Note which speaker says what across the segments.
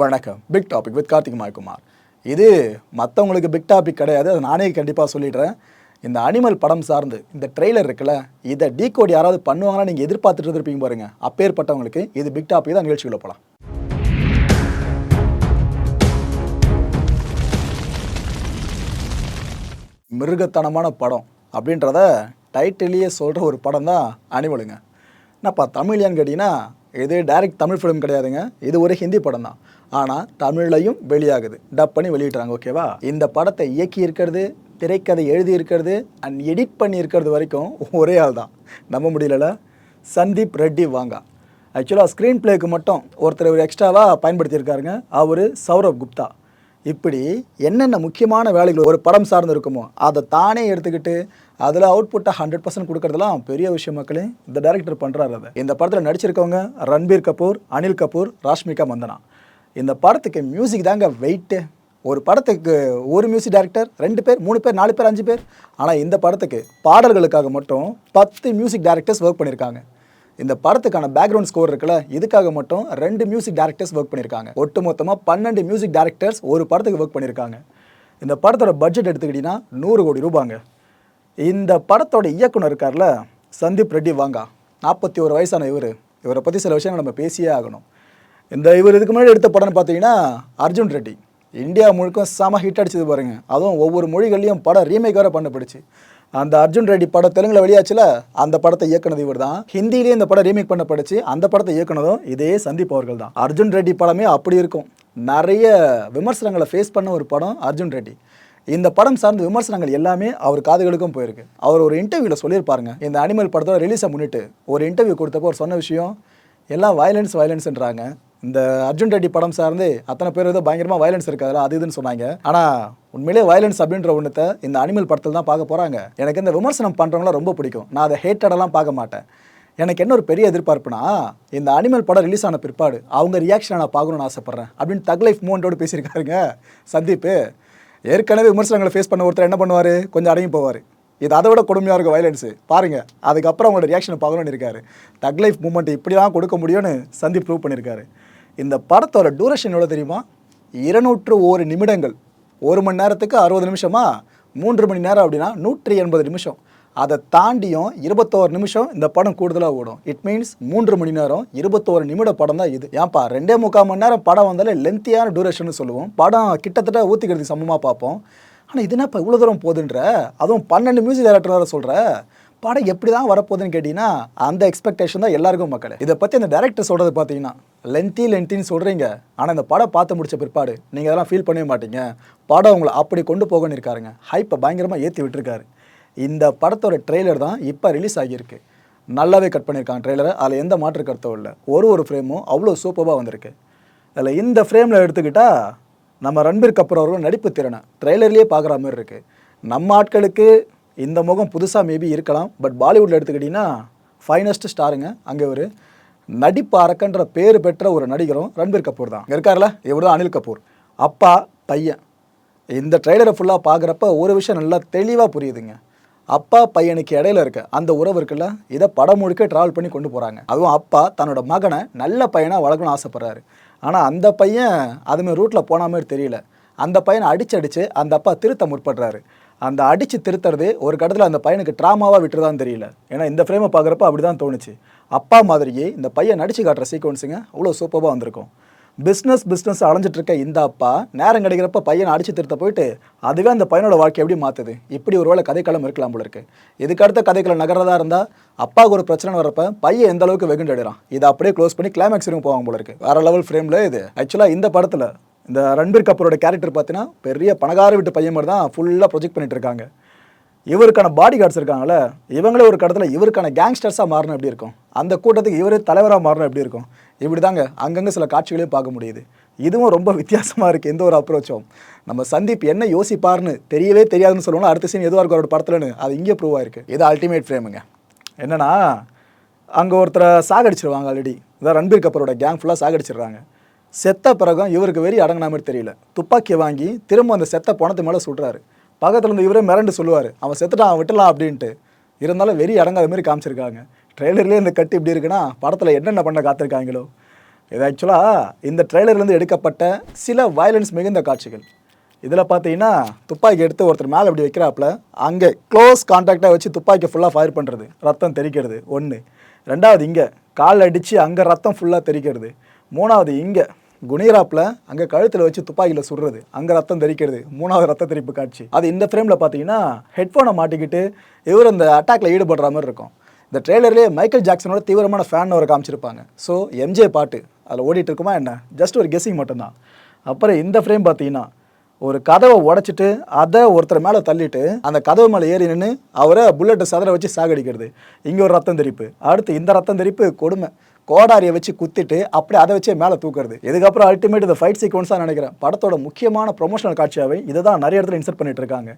Speaker 1: வணக்கம். Big topic with Karthik மாய்குமார். இது மற்றவங்களுக்கு பிக் டாபிக் கிடையாது அது நானே கண்டிப்பாக சொல்லிடுறேன். இந்த அனிமல் படம் சார்ந்து இந்த ட்ரெய்லர் இருக்குல்ல இதை டீகோட் யாராவது பண்ணுவாங்கன்னா நீங்கள் எதிர்பார்த்துட்டு இருப்பீங்க பாருங்க. அப்பேற்பட்டவங்களுக்கு இது பிக் டாபிக் தான் நிகழ்ச்சியில் போகலாம் மிருகத்தனமான படம் அப்படின்றத டைட்டிலேயே சொல்கிற ஒரு படம் தான் அனிமலுங்க. என்னப்பா தமிழியான்னு கேட்டிங்கன்னா இது டைரக்ட் தமிழ் ஃபிலிம் கிடையாதுங்க. இது ஒரு ஹிந்தி படம் தான். ஆனால் தமிழ்லையும் வெளியாகுது. டப் பண்ணி வெளியிடுறாங்க ஓகேவா இந்த படத்தை இயக்கி இருக்கிறது திரைக்கதை எழுதி இருக்கிறது அண்ட் எடிட் பண்ணி இருக்கிறது வரைக்கும் ஒரே ஆள் தான். நம்ப முடியலல? சந்தீப் ரெட்டி வாங்கா. ஆக்சுவலாக ஸ்க்ரீன் பிளேக்கு மட்டும் ஒருத்தர் ஒரு எக்ஸ்ட்ராவாக பயன்படுத்தியிருக்காருங்க. அவர் சௌரவ் குப்தா. இப்படி என்னென்ன முக்கியமான வேலைகள் ஒரு படம் சார்ந்து இருக்குமோ அதை தானே எடுத்துக்கிட்டு அதில் அவுட்புட்டை ஹண்ட்ரட் பர்சன்ட் கொடுக்குறதுலாம் பெரிய விஷயம் மக்களே. இந்த டேரக்டர் பண்ணுறாரு அதை. இந்த படத்தில் நடிச்சிருக்கவங்க ரன்பீர் கபூர் அனில் கபூர் ராஷ்மிகா மந்தனா. இந்த படத்துக்கு மியூசிக் தாங்க வெயிட்டு ஒரு படத்துக்கு ஒரு மியூசிக் டைரக்டர் ரெண்டு பேர் மூணு பேர் நாலு பேர் அஞ்சு பேர். ஆனால் இந்த படத்துக்கு பாடல்களுக்காக மட்டும் பத்து மியூசிக் டைரக்டர்ஸ் ஒர்க் பண்ணியிருக்காங்க இந்த படத்துக்கான பேக்ரவுண்ட் ஸ்கோர் இருக்குல்ல இதுக்காக மட்டும் ரெண்டு மியூசிக் டைரக்டர்ஸ் ஒர்க் பண்ணியிருக்காங்க ஒட்டு மொத்தமாக பன்னெண்டு மியூசிக் டைரக்டர்ஸ் ஒரு படத்துக்கு ஒர்க் பண்ணியிருக்காங்க இந்த படத்தோட பட்ஜெட் எடுத்துக்கிட்டிங்கன்னா நூறு கோடி ரூபாங்க. இந்த படத்தோட இயக்குனர் இருக்கார்ல சந்தீப் ரெட்டி வாங்கா. நாற்பத்தி ஒரு வயசான இவர். இவரை பற்றி சில விஷயங்கள் நம்ம பேசியே ஆகணும். இந்த இவர் இதுக்கு முன்னாடி எடுத்த படம்னு பார்த்தீங்கன்னா அர்ஜுன் ரெட்டி. இந்தியா முழுக்கும் செம ஹிட் அடிச்சது பாருங்க. அதுவும் ஒவ்வொரு மொழிகள்லையும் படம் ரீமேக் வேறு பண்ணப்படுச்சு அந்த அர்ஜுன் ரெட்டி படம் தெலுங்குல வெளியாச்சுல அந்த படத்தை இயக்குனது இவர் தான் ஹிந்திலேயே இந்த படம் ரீமேக் பண்ணப்படுச்சு அந்த படத்தை இயக்குனதும் இதே சந்தீப் அவர்கள் தான். அர்ஜுன் ரெட்டி படமே அப்படி இருக்கும். நிறைய விமர்சனங்களை ஃபேஸ் பண்ண ஒரு படம் அர்ஜுன் ரெட்டி. இந்த படம் சார்ந்த விமர்சனங்கள் எல்லாமே அவர் காதுகளுக்கும் போயிருக்கு. அவர் ஒரு இன்டர்வியூவில் சொல்லியிருப்பாருங்க. இந்த அனிமல் படத்தோட ரிலீஸை முன்னிட்டு ஒரு இன்டர்வியூ கொடுத்தப்போ அவர் சொன்ன விஷயம் எல்லாம் வயலன்ஸ் வயலன்ஸ்ன்றாங்க இந்த அர்ஜுன் ரெட்டி படம் சார்ந்து அத்தனை பேர் ஏதோ பயங்கரமாக வயலன்ஸ் இருக்காதுல அது இதுன்னு சொன்னாங்க. ஆனால் உண்மையிலே வயலன்ஸ் அப்படின்ற ஒன்றத்தை இந்த அனிமல் படத்தில் தான் பார்க்க போகிறாங்க எனக்கு இந்த விமர்சனம் பண்ணுறவங்களாம் ரொம்ப பிடிக்கும். நான் அதை ஹேட்டடெல்லாம் பார்க்க மாட்டேன். எனக்கு என்ன ஒரு பெரிய எதிர்பார்ப்புனா இந்த அனிமல் படம் ரிலீஸ் ஆன பிற்பாடு அவங்க ரியாக்ஷனை நான் பார்க்கணும்னு ஆசைப்பட்றேன். அப்படின்னு தக் லைஃப் மூமெண்ட்டோடு பேசியிருக்காருங்க சந்தீப் ஏற்கனவே விமர்சனங்களை ஃபேஸ் பண்ண ஒருத்தர் என்ன பண்ணுவார்? கொஞ்சம் அடங்கி போவார். இது அதை விட கொடுமையாக இருக்கும் வயலன்ஸு பாருங்க அதுக்கப்புறம் அவங்களோட ரியாக்ஷனை பார்க்கணும்னு இருக்காரு. தக் லைஃப் மூமெண்ட் இப்படி தான் கொடுக்க முடியும்னு சந்தீப் ப்ரூவ் பண்ணியிருக்காரு. இந்த படத்தோட டூரேஷன் எவ்வளோ தெரியுமா? இருநூற்று ஒரு நிமிடங்கள். ஒரு மணி நேரத்துக்கு அறுபது நிமிஷமா? மூன்று மணி நேரம் அப்படின்னா நூற்றி எண்பது நிமிஷம். அதை தாண்டியும் இருபத்தோரு நிமிஷம் இந்த படம் கூடுதலாக ஓடும். இட் மீன்ஸ் மூன்று மணி நேரம் இருபத்தோரு நிமிட படம் தான் இது. ஏன்ப்பா ரெண்டே முக்கால் மணி நேரம் படம் வந்தாலே லென்த்தியான டூரேஷன் சொல்லுவோம். படம் கிட்டத்தட்ட ஊற்றிக்கிறதுக்கு சமமாக பார்ப்போம். ஆனால் இது என்னப்பா இவ்வளோ தூரம் போகுதுன்ற? அதுவும் பன்னெண்டு மியூசிக் டைரக்டர் வேறு சொல்கிற படம் எப்படி தான் வரப்போகுதுன்னு கேட்டிங்கன்னா அந்த எக்ஸ்பெக்டேஷன் தான் எல்லாருக்கும் மக்கள். இதை பற்றி அந்த டேரக்டர் சொல்கிறது பார்த்தீங்கன்னா லென்த்தி லென்த்தின்னு சொல்கிறீங்க ஆனால் இந்த படம் பார்த்து முடிச்ச பிற்பாடு நீங்கள் அதெல்லாம் ஃபீல் பண்ணவே மாட்டீங்க. படம் உங்களை அப்படி கொண்டு போகணும்னு இருக்காருங்க. ஹைப்பை பயங்கரமாக ஏற்றி விட்டுருக்காரு. இந்த படத்தோட ட்ரெய்லர் தான் இப்போ ரிலீஸ் ஆகியிருக்கு. நல்லாவே கட் பண்ணியிருக்காங்க ட்ரெய்லரை அதில் எந்த மாற்று கருத்தும் இல்லை. ஒரு ஒரு ஃப்ரேமும் அவ்வளோ சூப்பராக வந்திருக்கு. அதில் இந்த ஃப்ரேமில் எடுத்துக்கிட்டால் நம்ம ரன்பீர் கபூர் அவர்கள் நடிப்பு திறனை ட்ரெய்லர்லேயே பார்க்குற மாதிரி இருக்குது நம்ம ஆட்களுக்கு இந்த முகம் புதுசாக மேபி இருக்கலாம் பட் பாலிவுட்டில் எடுத்துக்கிட்டிங்கன்னா ஃபைனஸ்ட் ஸ்டாருங்க அங்கே ஒரு நடிப்பு அரக்கன்ற பேர் பெற்ற ஒரு நடிகரும் ரன்பீர் கபூர் தான். இங்கே இருக்கார்ல? இவர் தான் அனில் கபூர். அப்பா பையன். இந்த ட்ரெய்லரை ஃபுல்லாக பார்க்குறப்ப ஒரு விஷயம் நல்லா தெளிவாக புரியுதுங்க. அப்பா பையனுக்கு இடையில இருக்க அந்த உறவு இருக்குல்ல? இதை படம் முழுக்க ட்ராவல் பண்ணி கொண்டு போகிறாங்க அதுவும் அப்பா தன்னோட மகனை நல்ல பையனாக வளர்க்கணும்னு ஆசைப்பட்றாரு. ஆனால் அந்த பையன் அதுமாதிரி ரூட்டில் போன மாதிரி தெரியல. அந்த பையனை அடிச்சு அடித்து அந்த அப்பா திருத்த முற்படுறாரு. அந்த அடித்து திருத்துறது ஒரு கடத்தில் அந்த பையனுக்கு ட்ராமாவாக விட்டுறதான்னு தெரியல. ஏன்னா இந்த ஃப்ரேமை பார்க்குறப்ப அப்படி தான் தோணுச்சு. அப்பா மாதிரியே இந்த பையன் நடிச்சு காட்டுற சீக்வன்ஸுங்க அவ்வளோ சூப்பராக வந்திருக்கும். பிஸ்னஸ் பிஸ்னஸ் அலைஞ்சிட்ருக்க இந்த அப்பா நேரம் கிடைக்கிறப்ப பையனை அடித்து திருத்த போயிட்டு அதுவே அந்த பையனோட வாழ்க்கை எப்படி மாற்றுது இப்படி ஒரு வேளை கதைக்களம் இருக்கலாம் போல இருக்கு. இதுக்கு அடுத்த கதைக்களம் நகரதா இருந்தால் அப்பாவுக்கு ஒரு பிரச்சனை வரப்ப பையன் எந்த அளவுக்கு வெகுண்டு எடுறான் இதை அப்படியே க்ளோஸ் பண்ணி கிளைமேக்ஸ் வரைக்கும் போவாங்க போல இருக்கு. வேற லெவல் ஃப்ரேமில் இது. ஆக்சுவலாக இந்த படத்தில் இந்த ரன்பீர் கபூரோட கேரக்டர் பார்த்தீங்கன்னா பெரிய பணக்கார வீட்டு பையன் மாதிரி தான் ஃபுல்லாக ப்ரொஜெக்ட் பண்ணிட்டு இருக்காங்க. இவருக்கான பாடி கார்ட்ஸ் இருக்காங்களே இவங்களே ஒரு கடத்தில் இவருக்கான கேங்ஸ்டர்ஸாக மாறணும் எப்படி இருக்கும்? அந்த கூட்டத்துக்கு இவரே தலைவராக மாறணும் எப்படி இருக்கும்? இப்படி தாங்க அங்கங்கே சில காட்சிகளையும் பார்க்க முடியுது. இதுவும் ரொம்ப வித்தியாசமாக இருக்குது எந்த ஒரு அப்ரோச்சும் நம்ம சந்தீப் என்ன யோசிப்பார்னு தெரியவே தெரியாதுன்னு சொல்லணும் அடுத்த சீன் எதுவாக இருக்கும் அவரோட படத்துலன்னு அது இங்கே ப்ரூவ் ஆயிருக்கு. இது அல்டிமேட் ஃப்ரேமுங்க என்னன்னா அங்கே ஒருத்தரை சாகடிச்சிருவாங்க ஆல்ரெடி இதான் ரன்பீர் கபூரோட கேங் ஃபுல்லாக சாகடிச்சிடுறாங்க. செத்த பிறகும் இவருக்கு வெறி அடங்கின மாதிரி தெரியல. துப்பாக்கியை வாங்கி திரும்ப அந்த செத்த பணத்து மேலே சுடுறாரு பக்கத்தில் இருந்து இவரே மிரண்டு சொல்லுவார். அவன் செத்துட்டான் அவன் விட்டலாம் அப்படின்ட்டு. இருந்தாலும் வெறி அடங்காத மாதிரி காமிச்சிருக்காங்க. ட்ரெய்லர்லேயே இந்த கட்டு இப்படி இருக்குன்னா படத்தில் என்னென்ன பண்ண காத்திருக்காங்களோ. இது ஆக்சுவலாக இந்த ட்ரெய்லர்லேருந்து எடுக்கப்பட்ட சில வயலன்ஸ் மிகுந்த காட்சிகள். இதில் பார்த்தீங்கன்னா துப்பாக்கி எடுத்து ஒருத்தர் மேலே இப்படி வைக்கிறாப்புல அங்கே க்ளோஸ் கான்டாக்டாக வச்சு துப்பாக்கி ஃபுல்லாக ஃபயர் பண்ணுறது ரத்தம் தெறிக்கிறது. ஒன்று ரெண்டாவது இங்கே கால் அடித்து அங்கே ரத்தம் ஃபுல்லாக தெறிக்கிறது. மூணாவது இங்கே குனிராப்பில் அங்கே கழுத்தில் வச்சு துப்பாக்கியில் சுடுறது அங்கே ரத்தம் தெரிக்கிறது மூணாவது ரத்த தெரிப்பு காட்சி. அது இந்த ஃப்ரேமில் பார்த்தீங்கன்னா ஹெட்ஃபோனை மாட்டிக்கிட்டு இவர் அந்த அட்டாக்ல ஈடுபடுற மாதிரி இருக்கும். இந்த ட்ரெய்லர்லேயே மைக்கேல் ஜாக்சனோட தீவிரமான ஃபேன் ஒரு காமிச்சிருப்பாங்க. ஸோ எம்ஜே பாட்டு அதில் ஓடிட்டு இருக்குமா என்ன? ஜஸ்ட் ஒரு கெஸ்ஸிங் மட்டும்தான். அப்புறம் இந்த ஃப்ரேம் பார்த்தீங்கன்னா ஒரு கதவை உடச்சிட்டு அதை ஒருத்தர் மேலே தள்ளிட்டு அந்த கதவு மேலே ஏறி நின்று அவரை புல்லட்டை சதற வச்சு சாகடிக்கிறது. இங்கே ஒரு ரத்தம் தெரிப்பு அடுத்து இந்த ரத்தம் தெரிப்பு கொடுமை. கோடாரியை வச்சு குத்திட்டு அப்படியே அதை வச்சே மேலே தூக்குறது. இதுக்கப்புறம் அல்டிமேட் இந்த ஃபைட் சீக்வன்ஸாக நினைக்கிறேன். படத்தோட முக்கியமான ப்ரொமோஷனல் காட்சியாகவே இதை தான் நிறைய இடத்துல இன்சர்ட் பண்ணிட்டு இருக்காங்க.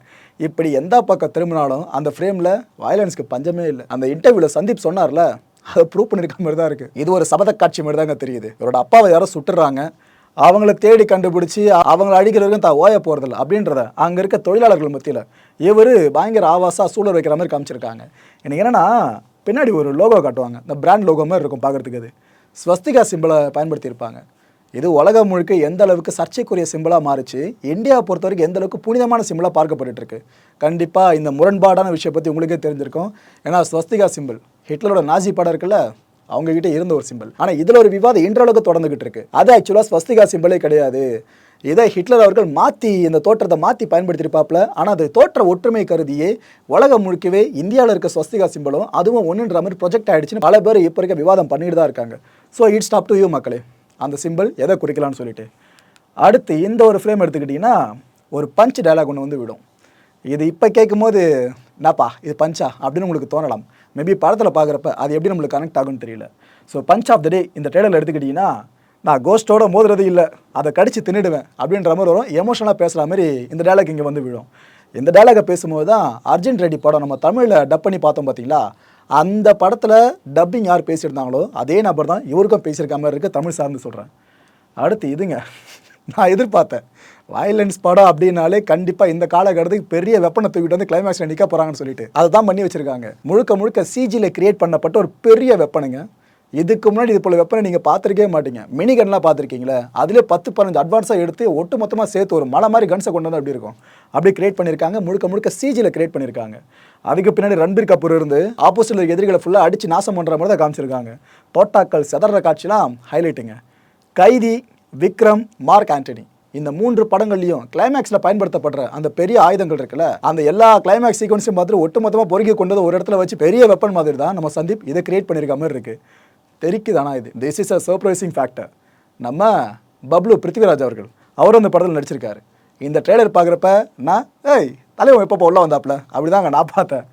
Speaker 1: இப்படி எந்த பக்கம் திரும்பினாலும் அந்த ஃப்ரேமில் வயலன்ஸ்க்கு பஞ்சமே இல்லை. அந்த இன்டர்வியூவில் சந்தீப் சொன்னார்ல அதை ப்ரூவ் பண்ணியிருக்க மாதிரி தான் இருக்குது இது ஒரு சபத காட்சி மாதிரி தாங்க தெரியுது. இவரோட அப்பாவை யாரோ சுட்டுறாங்க. அவங்கள தேடி கண்டுபிடிச்சி அவங்கள அடிக்கிறதுக்கும் தான் ஓய போகிறதில்ல அப்படின்றத அங்கே இருக்க தொழிலாளர்கள் மத்தியில் இவர் பயங்கர ஆவாசாக சூழல் வைக்கிற மாதிரி காமிச்சிருக்காங்க. எனக்கு என்னென்னா பின்னாடி ஒரு லோகோ காட்டுவாங்க. இந்த பிராண்ட் லோகோ மாதிரி இருக்கும் பார்க்குறதுக்கு அது. ஸ்வஸ்திகா சிம்பிளை பயன்படுத்தியிருப்பாங்க. இது உலகம் முழுக்க எந்த அளவுக்கு சர்ச்சைக்குரிய சிம்பிளாக மாறிச்சு இந்தியாவை பொறுத்த வரைக்கும் எந்த அளவுக்கு புனிதமான சிம்பிளாக பார்க்கப்பட்டுட்டு இருக்கு கண்டிப்பாக இந்த முரண்பாடான விஷயம் பற்றி உங்களுக்கே தெரிஞ்சிருக்கும். ஏன்னா ஸ்வஸ்திகா சிம்பிள் ஹிட்லரோட நாஜி படம் இருக்குல்ல அவங்ககிட்ட இருந்த ஒரு சிம்பிள் ஆனால் இதில் ஒரு விவாதம் இன்றளவுக்கு தொடர்ந்துகிட்டு இருக்கு. அது ஆக்சுவலாக ஸ்வஸ்திகா சிம்பிளே கிடையாது. இதை ஹிட்லர் அவர்கள் மாற்றி இந்த தோற்றத்தை மாற்றி பயன்படுத்தியிருப்பாப்ல ஆனால் அது தோற்ற ஒற்றுமை கருதியே உலகம் முழுக்கவே இந்தியாவில் இருக்க ஸ்வஸ்திகா சிம்பளும் அதுவும் ஒன்றுன்ற மாதிரி ப்ரொஜெக்ட் ஆகிடுச்சின்னு பல பேர் இப்போ இருக்க விவாதம் பண்ணிட்டு தான் இருக்காங்க. ஸோ இட்ஸ் ஸ்டாப் டு யூ மக்களே. அந்த சிம்பிள் எதை குறிக்கலாம்னு சொல்லிட்டு. அடுத்து இந்த ஒரு ஃப்ரேம் எடுத்துக்கிட்டிங்கன்னா ஒரு பஞ்ச் டயலாக் ஒன்று வந்து விடும். இது இப்போ கேட்கும்போது நாப்பா இது பஞ்சா அப்படின்னு உங்களுக்கு தோணலாம். மேபி படத்தில் பார்க்குறப்ப அது எப்படி நம்மளுக்கு கனெக்ட் ஆகும்னு தெரியல. So punch of the day இந்த ட்ரெய்லரில் எடுத்துக்கிட்டிங்கன்னா நான் கோஸ்ட்டோட மோதுறது இல்லை. அதை கடிச்சு தின்னுடுவேன் அப்படின்ற மாதிரி வரும். எமோஷனலாக பேசுகிற மாதிரி இந்த டைலாக் இங்கே வந்து விழும். இந்த டைலாகை பேசும்போது தான் அர்ஜுன் ரெட்டி படம் நம்ம தமிழில் டப் பண்ணி பார்த்தோம் பார்த்தீங்களா? அந்த படத்தில் டப்பிங் யார் பேசியிருந்தாங்களோ அதே நபர் தான் இவருக்கும் பேசியிருக்க மாதிரி இருக்குது தமிழ் சார்ந்து சொல்கிறேன் அடுத்து இதுங்க. நான் எதிர்பார்த்தேன். வயலன்ஸ் படம் அப்படின்னாலே கண்டிப்பாக இந்த காலகட்டத்துக்கு பெரிய வெப்பனை தூக்கிட்டு வந்து கிளைமேக்ஸில் நிற்க போகிறாங்கன்னு சொல்லிட்டு. அதை தான் பண்ணி வச்சுருக்காங்க. முழுக்க முழுக்க சிஜியில் கிரியேட் பண்ணப்பட்ட ஒரு பெரிய வெப்பனுங்க இதுக்கு முன்னாடி இது போல வெப்பனை நீங்கள் பார்த்துருக்கவே மாட்டீங்க. மினி கன்லாம் பார்த்துருக்கீங்களே? அதிலே பத்து பதினஞ்சு அட்வான்ஸாக எடுத்து ஒட்டு மொத்தமாக சேர்த்து ஒரு மலை மாதிரி கன்ஸை கொண்டு வந்து அப்படி இருக்கும்? அப்படி கிரியேட் பண்ணியிருக்காங்க முழுக்க முழுக்க சிஜியில் கிரியேட் பண்ணியிருக்காங்க அதுக்கு பின்னாடி ரன்பீர் கபூர் இருந்து ஆப்போசிட்டில் எதிரிகளை ஃபுல்லாக அடித்து நாசம் பண்ணுற மாதிரி தான் காமிச்சிருக்காங்க. தோட்டாக்கள் செதற காட்சிலாம் ஹைலைட்டுங்க கைதி விக்ரம் மார்க் ஆண்டனி. இந்த மூன்று படங்கள்லையும் கிளைமேக்ஸில் பயன்படுத்தப்படுற அந்த பெரிய ஆயுதங்கள் இருக்குல்ல அந்த எல்லா கிளைமேக்ஸ் சீக்வன்ஸையும் பார்த்துட்டு ஒட்டுமொத்தமாக பொறுக்கி கொண்டு ஒரு இடத்துல வச்சு பெரிய வெப்பன் மாதிரி தான் நம்ம சந்தீப் இதை கிரியேட் பண்ணியிருக்க மாதிரி இருக்குது தெரிக்குதானா இது? This is a surprising factor நம்ம பப்ளு பிருத்திவிராஜ் அவர்கள் அவரும் அந்த படத்தில் நடிச்சிருக்காரு. இந்த ட்ரெய்லர் பார்க்குறப்ப நான் ஏய் தலைவன் எப்போ உள்ள வந்தாப்புல? அப்படிதாங்க நான் பார்த்தேன்.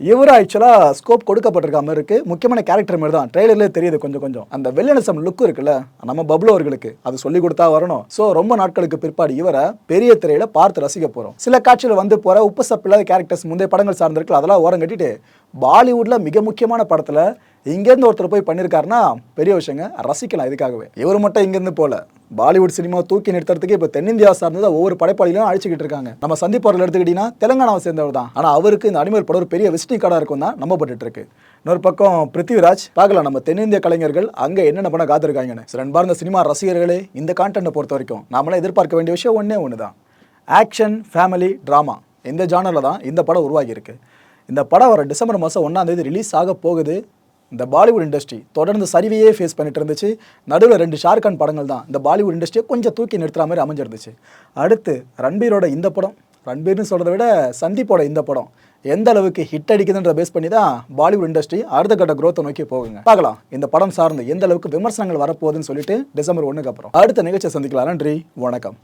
Speaker 1: இவர் ஆக்சுவலாக ஸ்கோப் கொடுக்கப்பட்டிருக்க மாதிரி இருக்குது முக்கியமான கேரக்டர் மாதிரி தான். ட்ரெய்லர்லேயே தெரியுது கொஞ்சம் கொஞ்சம். அந்த வெள்ளனசம் லுக் இருக்குல்ல நம்ம பப்ளு அவர்களுக்கு அது சொல்லி கொடுத்தா வரணும். ஸோ ரொம்ப நாட்களுக்கு பிற்பாடு இவரை பெரிய திரையில் பார்த்து ரசிக்க போகிறோம் சில காட்சியில் வந்து போகிற உப்பு சப்பில்லாத கேரக்டர்ஸ் முந்தைய படங்கள் சார்ந்திருக்கு அதெல்லாம் ஓரம் கட்டிட்டு பாலிவுட்டில் மிக முக்கியமான படத்தில் இங்கேருந்து ஒருத்தர் போய் பண்ணியிருக்காருன்னா பெரிய விஷயங்க. ரசிக்கலாம் இதுக்காகவே. இவர் மட்டும் இங்கேருந்து போல பாலிவுட் சினிமா தூக்கி நிறுத்துறதுக்கு இப்போ தென்னிந்தியா சார்ந்தது ஒவ்வொரு படைப்பாளிகளும் அழிச்சிக்கிட்டு இருக்காங்க. நம்ம சந்திப்பவர்கள் எடுத்துக்கிட்டீங்கன்னா தெலங்கானாவை சேர்ந்தவர் தான். ஆனால் அவருக்கு இந்த அனிமல் படம் ஒரு பெரிய விசிட்டிங் கார்டாக இருக்கும் தான் நம்பப்பட்டு இருக்கு. இன்னொரு பக்கம் பிருத்திவிராஜ். பார்க்கலாம் நம்ம தென்னிந்திய கலைஞர்கள் அங்கே என்னென்ன பண்ண காத்திருக்காங்கன்னு. சில அன்பார்ந்த சினிமா ரசிகர்களே இந்த கான்டென்ட்டை பொறுத்த வரைக்கும் நாமெல்லாம் எதிர்பார்க்க வேண்டிய விஷயம் ஒன்றே ஒன்று தான். ஆக்ஷன் ஃபேமிலி ட்ராமா இந்த ஜானரில் தான் இந்த படம் உருவாகியிருக்கு. இந்த படம் வர டிசம்பர் மாதம் ஒன்றாம் தேதி ரிலீஸ் ஆக போகுது. இந்த பாலிவுட் இண்டஸ்ட்ரி தொடர்ந்து சரிவையே ஃபேஸ் பண்ணிட்டு இருந்துச்சு. நடுவில் ரெண்டு ஷாருக்கான் படங்கள் தான். இந்த பாலிவுட் இண்டஸ்ட்ரியை கொஞ்சம் தூக்கி நிறுத்துற மாதிரி அமைஞ்சிருந்துச்சு. அடுத்து ரன்பீரோட இந்த படம். ரன்பீர்னு சொல்கிறத விட சந்தீப்போட இந்த படம் எந்த அளவுக்கு ஹிட் அடிக்குதுன்ற பேஸ் பண்ணி தான் பாலிவுட் இண்டஸ்ட்ரி அடுத்த கட்ட குரோத்தை நோக்கி போகுங்க. பார்க்கலாம். இந்த படம் சார்ந்து எந்த அளவுக்கு விமர்சனங்கள் வரப்போகுதுன்னு சொல்லிட்டு டிசம்பர் ஒன்றுக்கு அப்புறம். அடுத்த நிகழ்ச்சியை சந்திக்கலாம். நன்றி. வணக்கம்.